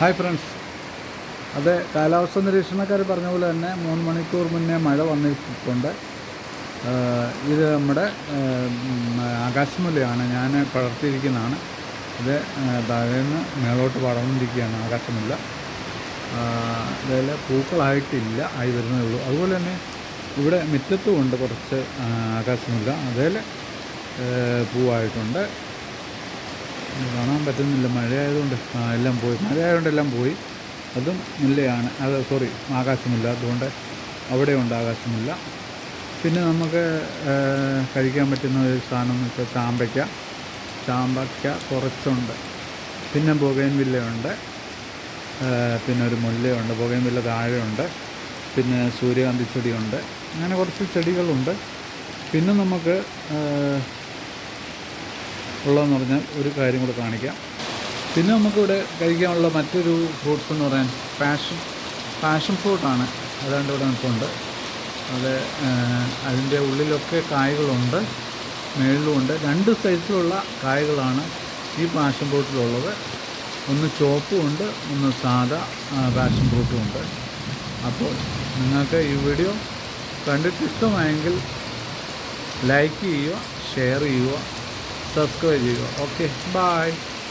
Hi friends അതെ കാലാവസ്ഥ നിരീക്ഷണക്കാർ പറഞ്ഞ പോലെ തന്നെ മൂന്ന് മണിക്കൂർ മുന്നേ മഴ വന്നിട്ടുണ്ട്. ഇത് നമ്മുടെ ആകാശമുല്ലയാണ് ഞാൻ പടർത്തിയിരിക്കുന്നതാണ്. ഇത് താഴേന്ന് മേളോട്ട് പടർന്നിരിക്കുകയാണ് ആകാശമുല്ല അതിൽ പൂക്കളായിട്ടില്ല ആയി വരുന്നേ ഉള്ളൂ. അതുപോലെ തന്നെ ഇവിടെ മുറ്റത്തും ഉണ്ട് കുറച്ച് ആകാശമുല്ല അതിൽ പൂവായിട്ടുണ്ട്. കാണാൻ പറ്റുന്നില്ല. മഴയായതുകൊണ്ട് ആ എല്ലാം പോയി. മഴയായതുകൊണ്ട് എല്ലാം പോയി. അതും മുല്ലയാണ് അത് സോറി ആകാശമില്ല. അതുകൊണ്ട് അവിടെ ഉണ്ട് ആകാശമില്ല. പിന്നെ നമുക്ക് കഴിക്കാൻ പറ്റുന്ന ഒരു സാധനം എന്ന് വെച്ചാൽ ചാമ്പയ്ക്ക. ചാമ്പയ്ക്ക കുറച്ചുണ്ട്. പിന്നെ ബൊഗൈൻ വില്ലയുണ്ട്. ആ, പിന്നെ ഒരു മുല്ലയുണ്ട്. ബൊഗൈൻ വില്ല താഴെയുണ്ട്. പിന്നെ സൂര്യകാന്തി ചെടിയുണ്ട്. അങ്ങനെ കുറച്ച് ചെടികളുണ്ട്. പിന്നെ നമുക്ക് ഉള്ളതെന്ന് പറഞ്ഞാൽ ഒരു കാര്യം കൂടെ കാണിക്കാം. പിന്നെ നമുക്കിവിടെ കഴിക്കാനുള്ള മറ്റൊരു ഫ്രൂട്ട്സ് എന്ന് പറയാൻ പാഷൻ പാഷൻ ഫ്രൂട്ടാണ് അതാണ്ട് ഇവിടെ നിൽപ്പുണ്ട്. അത് അതിന്റെ ഉള്ളിലൊക്കെ കായ്കളുണ്ട് മേളിലുമുണ്ട്. രണ്ട് സൈസിലുള്ള കായ്കളാണ് ഈ പാഷൻ ഫ്രൂട്ടിലുള്ളത് ഒന്ന് ചോപ്പും ഉണ്ട് ഒന്ന് സാദാ പാഷൻ ഫ്രൂട്ടും ഉണ്ട് അപ്പോൾ നിങ്ങൾക്ക് ഈ വീഡിയോ കണ്ടിട്ട് ഇഷ്ടമായെങ്കിൽ ലൈക്ക് ചെയ്യുക ഷെയർ ചെയ്യുക സബ്സ്ക്രൈബ് ചെയ്യുക ഓക്കെ ബായ്